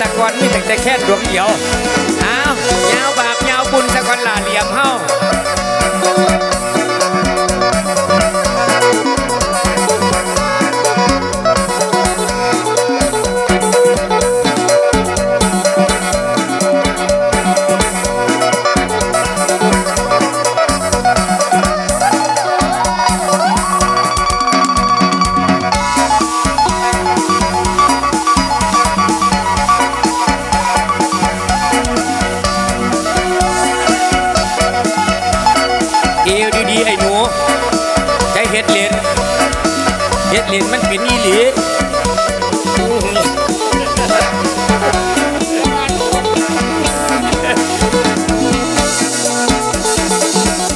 ตะกอนมีแต่แต่แค่ดวงเดียวอ้าวยาวบาปยาวบุญตะกอนหล่าเหลี่ยมเฮา ฮ็ดเหรียญเฮ็ดเหรียญมันเป็นอีหลี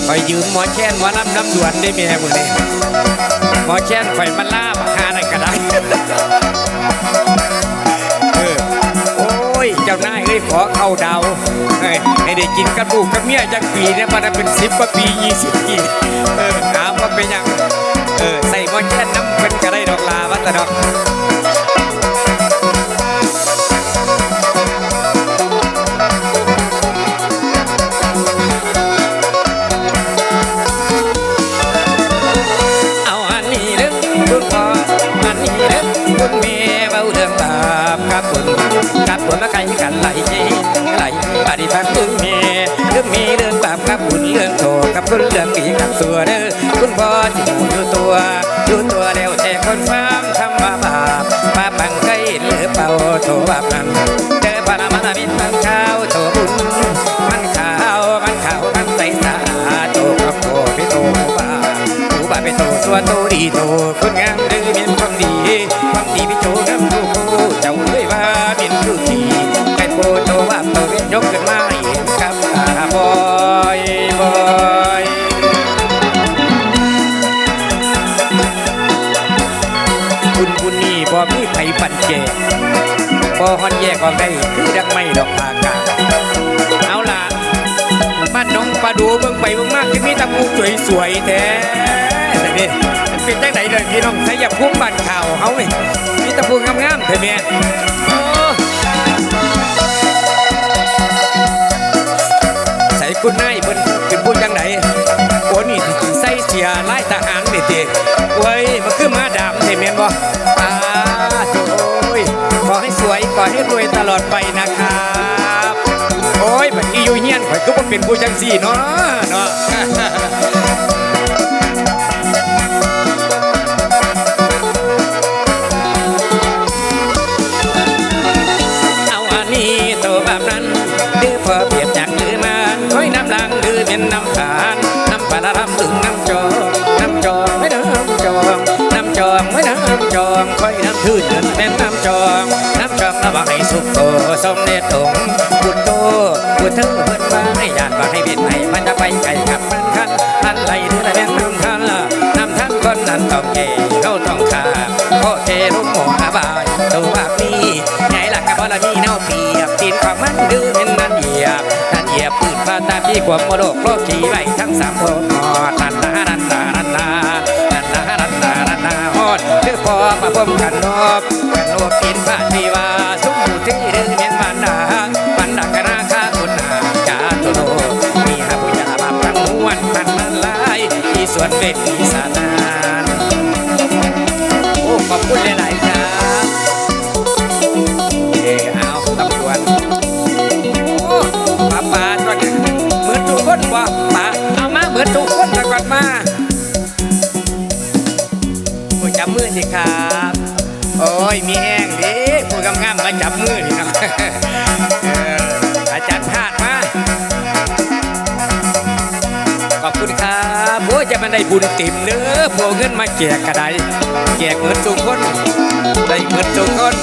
คอยยืมหมอแช่นว่าน้ำน้ำด่วนได้แม่มือนี่หมอแช่นข่อยมันล่าบักหาอะไรก็ได้เออโอ้ยเจ้านาย ยขอเข้าดาวเอ้ยให้ได้กินกับลูกกับเมียจักปีเนี่ยมันเป็นสิบกว่าปียี่สิบปีเออถามว่าเป็นยังเออใส่มอแช่น้ำเป็นก็ได้ดอกลาวัตดอกเอาอันนี้เด้อคุณพ่อ กับคุณมาไกลกันไหลไหลปฏิพักษ์คุณม่เรื่องมีเรื่องบาปกับคุณเรื่องโทกับคุณเรื่องดีกับตัวเด้อคุณพ่อที่อยู่ตัวอยู่ตัวแล้วแต่คนฟังคำว่าบาปบาปังไกลหรือเปล่าโทบาปนั้นเด้อปานามานาบินบังข้าวโทบุญมันขาวมันขาวมันใสสะอาดโตกับโตพี่โตบาปูบาไปโตตัวโตดีโตคนงาม บ่ฮอนแยกออกได้คือดังไม่ดอกพากาเอาล่ะบ้านน้องปลาดูเบิ่งไปเบิ่งมากที่มีตะมูสวยๆแท้แต่นี่มันเป็นจังไหนเลยพี่น้องใช้ยาพุ่มบ้านข่าวเฮานี่มีตะปูงามๆเถอะแม่ใส่คุณนายเพิ่นเป็นผู้จังไหนโอ้นี่ใส่เสียไลายทหารนี่ติเว้ยมันคือมาดามนี่แม่นบ่ อให้สวย ขอให้รวยตลอดไปนะครับ โอ้ยบัดนี้อยู่เฮียนข่อยก็บ่เป็นผู้จังซี่เนาะเนาะ สุขโตสมเด็จองค์พุทโตพุทเธอเพิ่นว่าให้ญาติว่าให้เบ็ดให้มันจะไปไกลกับมันคันทันไหลหรือแต่แม่น้ำทันละน้ำทันคนนั้นต้องเกเขาต้องขาโอเครุ่มหมอบายตัวแบบนี้ไงล่ะกับบอลมีเน่าเปียบตีนความมันดื้อเป็นนั่นเหยียบนั่นเหยียบปืนฟ้าตาพี่ความมโลกโลกขี่ไว้ทั้งสามคนหอดนันนานั อมาพบกันรอบกันนบกินบ้าทีว่าสุขที่ดื้อเมียนมันดาบันดากราคาคุณนาจาตุโลมีหาบุญยาบาปรังมวลมันมันลายที่สวนเป็น มีแห้งดิผู้กำงามมาจับมือนี่เนาะเอออาจารย์พาดมา ขอบคุณครับโอ้จะมันได้บุญติ่มเนื้อพวกเงินมาแจกกระไดแจกเหมือนทุกคน ได้เหมือนทุกคน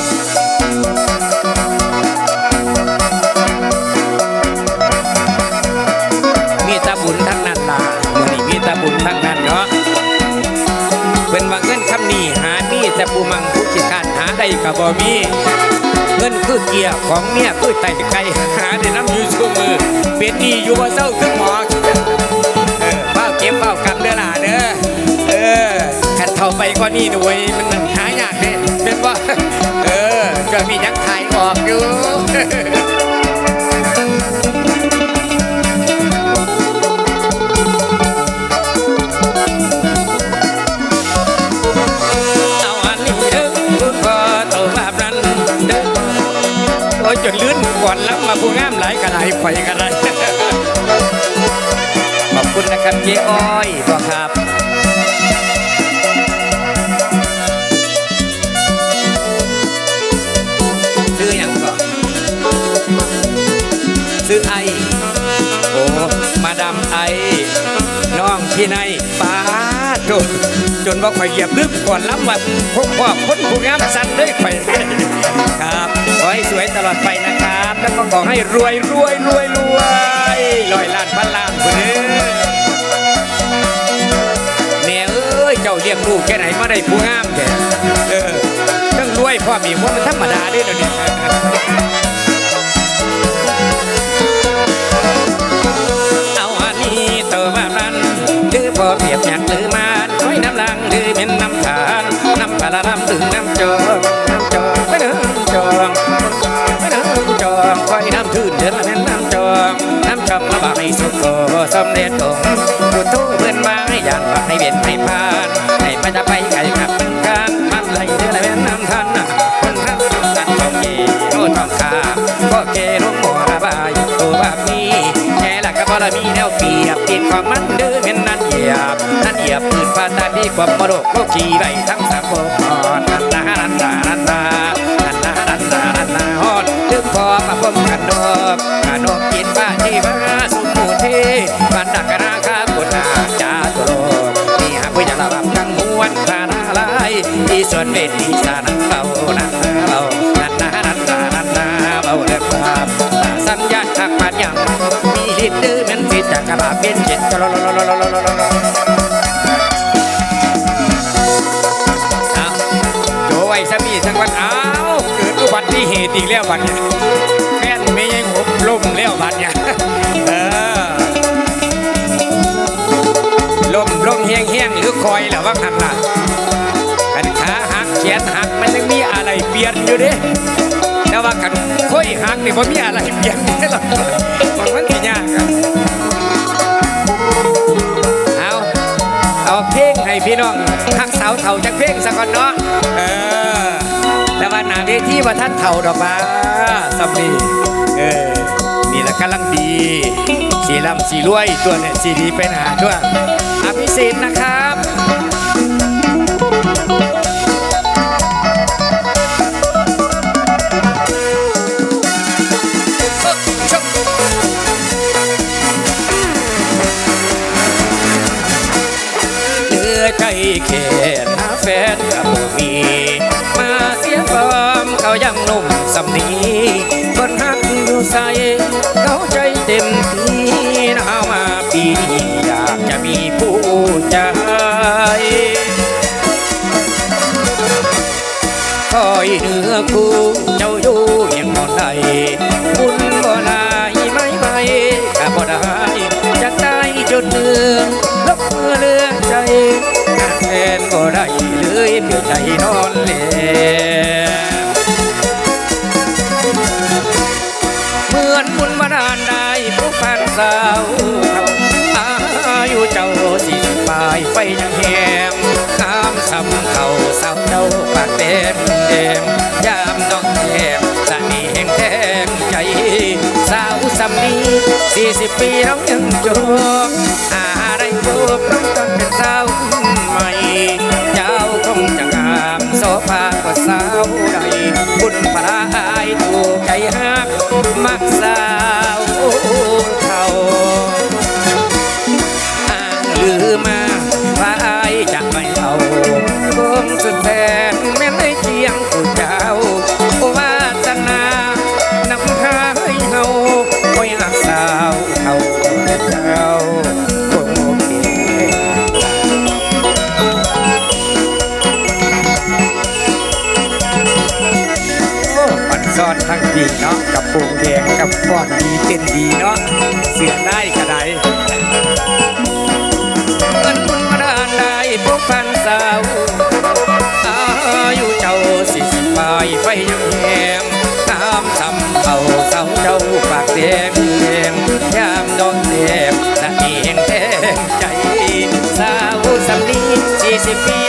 มีตาบุญทั้งนั้นล่ะมื่อนี้มีตาบุญทั้งนั้น แต่ผู้มังผู้จิการหาได้กับบ่มี เงินคือเกียร์ของเมียคือไต่ไก่หาได้น้ำอยู่ชั่วมือ เป็นหนี้อยู่ว่าเศร้าคือหมอเออเฝ้าเก็บเฝ้ากำเด้อล่ะเด้อเออขันเท่าไปก็นี่หน่วยมันหายากเด้เป็นว่าเออก็มียังขายออกอยู่ อ้ยจนลื่นก่อนล้วมาผู้งามหลายกระไรไฟกระไรขอบคุณนะครับเจ๊อ้อยตัวครับซื้อหยังก่อนซื้อไอโอ้มาดามไอน้องพี่ในป้าจน จนว่าข่อยเหยียบลึกก่อนล้ำว่าพวกพ่อคนผู้งามสั่นเลยไปครับขอให้สวยตลอดไปนะครับ แล้วก็ขอให้รวยรวยรวยรวยลอยล้านพันล้านคนนี้แม่เอ้ยเจ้าเลี้ยงลูกแค่ไหนมาได้ผู้งามแกเออต้องรวยพ่อมีว่ามันธรรมดาด้วยเดี๋ยวนี้เอาอันนี้ตัวแบบนั้นหรือพอเปรียบอยากหรือม น้ำปลาลำถึงน้ำจองน้ำจองไปน้ำจองไปน้ำจองคอยน้ำทื่นเดือนละแม่นน้ำจองน้ำจอมาบ่ายสุขโกสำเด็จอง แค่ละก็พอละมีแนวเปียบติดของมันเดินเป็นนั่นเหยียบนั่นเหยียบปืนฟ้าตาที่ความมรดกโลกขี่ไว้ทั้งสามโบกอนนันนานันนานันนานันนานันนานันนาฮอดถึงพอมาพมกันดอกขนมกินบ้าที่มาสุมูเทบันดักกราคากุณาจาตุโลกนี่หากวิญญาณรับกังมวนพานาลายที่ส่วนเวทีสานังเบานันนาเบานันนา กระบาเป็นเจ็ดกะลอลอลอลอลอลอลอเอาโจไว้ซะมีสักวันอ้าวเกิดอุบัติเหตุอีกแล้วบัดเนี่ยแม่นไม่ยังหบล่มแล้วบัดเนี่ยเออล่มล่มเฮียงเฮียงหรือคอยแหละว่าหันล่ะกันขาหักแขนหักมันยังมีอะไรเปลี่ยนอยู่เด้แต่ว่ากันค่อยหักนี่บ่มีอะไรเปลี่ยนได้หรอก พี่น้องทักสาวเถ่าจักเพ่งสักก่อนเนาะเออแต่ว่าหน้าเวทีว่าท่านเถ่าดอกมาสำลีเออนี่แหละกำลังดีสีลำสีรวยตัวเนี่ยสีดีไปหนาด้วยอภิสิทธิ์นะครับ ใสเขาใจเต็มที่นามาปีนี้อยากจะมีผู้ใจคอยเหนือคู่เจ้าอยู่ยังบ่ได้บุญบ่ลายไม่ไม่ก็บ่ได้จะได้จุดเนื้อลบมือเลือใจแฟนบ่ได้เลยเพื่อใจนอนเล่ สี่สิบปีเรายังจบอะไรจบต้องตอนเป็นสาวใหม่ เจ้าคงจะงามโซฟาก็สาวใดบุญพระอายถูกใจหักมักสา ซ่อนทั้งดีเนาะกับปูงแดงกับปอดดีเต้นดีเนาะเสือได้กระไดเงินบุญมาดานได้พบพันสาวอายุเจ้าสี่สิบปลายไฟยังแหงน้ำทำเขาเสาเจ้าปากแดงแดงยามดองแดงละเองแทงใจสาวสำนีสี่สิบปี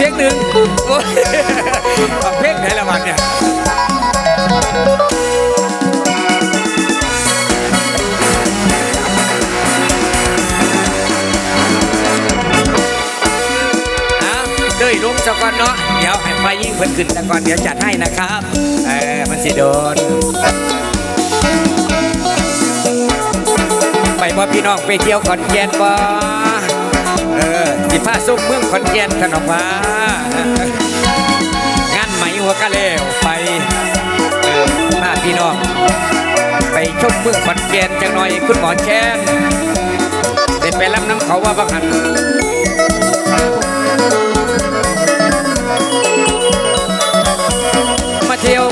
เพลงหนึ่งโอ้ยเอาเพลงไหนละวันเนี่ยเอาเด้ยลุงสักก่อนเนาะ เดี๋ยวให้ไฟยิ่งเพิ่นขึ้นสักก่อนเดี๋ยวจัดให้นะครับเออมันสิโดน ไปบ่พี่น้องไปเที่ยวขอนแก่นบ่ เออสิพาซุกเมืองขอนแก่นขนออกมางานไหมหัวกะเลวไปเออพาพี่น้อง ไปชมเมืองขอนแก่นจังหน่อยคุณหมอแช่นเด็ดไปรับน้ำเขาว่าบังหัน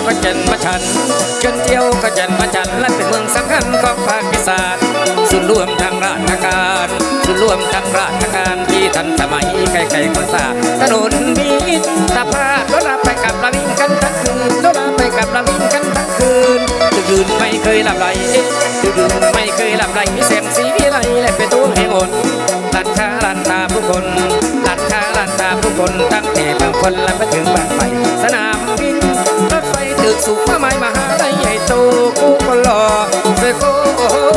มาเจันมาชันจนเที่ยวก็จันมาชันและเป็นเมืองสำคัญของภาคอีสานส่วนรวมทางราชการส่วนรวมทางราชการที่ทันสมัยใครๆก็ทราถนนมีสะพานรถราไปกับระวิ่งกันทั้งคืนรถราไปกับระวิ่งกันทั้งคืนดึกดื่นไม่เคยหลับไหลดึกดื่นไม่เคยหลับไหลมีเสียงสีวิไลและเป็นตัวให้หมดลันค้าลันตาผู้คนลันค้าลันตาผู้คนตั้งแต่บางคนและไปถึงบางไปสนาม สุขมาไม่มาหาได้ใหญ่โตกูก็รอเพื่อโก้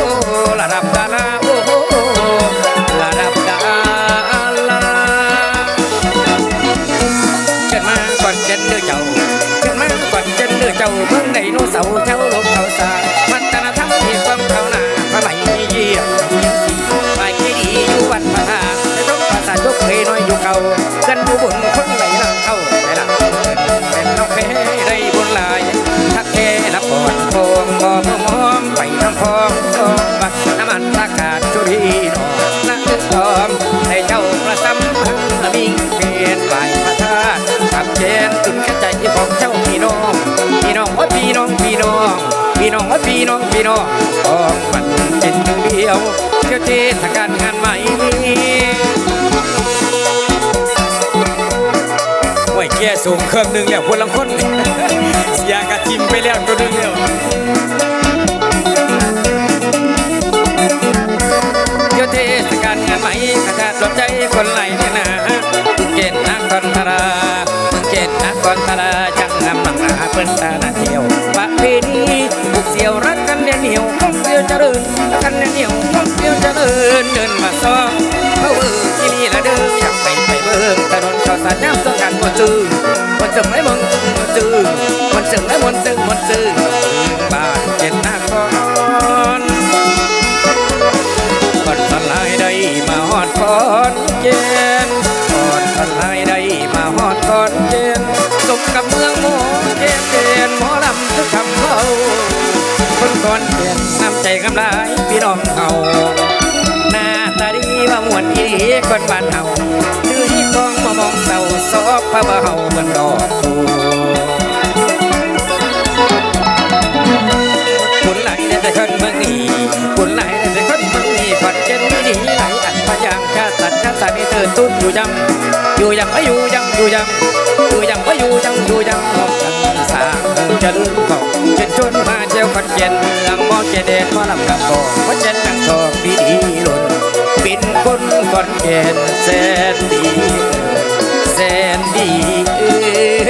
พี่น้องพี่น้องของมันเป็นหนึ่งเดียวเที่ยวเทศกาลงานใหม่ไว้แก่สูงเครื่องหนึ่งแล้วคนละคนเสียกระทิมไปแล้วตัวหนึงแล้ว บ่จึงไอ้มึงบ่จื้อบ่จึงไอ้มนตึงมันต์จื้อบานเจ็ดนครก่อนสลายได้มาฮอดก่อนเจนก่อนสลายได้มาฮอดก่อนเจนสมกับเมืองหมอเจนเจนหมอลำทุกคำเขาคนก่อนเจนน้ำใจกำลายพี่น้องเขาหน้าตาดีว่ามวนอีคนบ้านเฮาถือที่กองมามองเศร้าซ พระบ่าเฮาบนดอกคูบุญไหลแต่คนเมืองนี้บุญไหลแต่คนเมืองนี้ขอนเจนไม่ดีไหลอันพยางชาติสัตว์ชาตานี้เตือนตุ้นอยู่ยังอยู่ยังไม่อยู่ยังอยู่ยังอยู่ยังไม่อยู่ยังอยู่ยังมองกันสร้างจะลืมของเจนชนมาเที่ยวขอนเจนเมืองมองเจเดนมาลำกับกองขอนเจนนังทองดีดีหล่นปินคนขอนเจนแสนดี แสนดีเอ้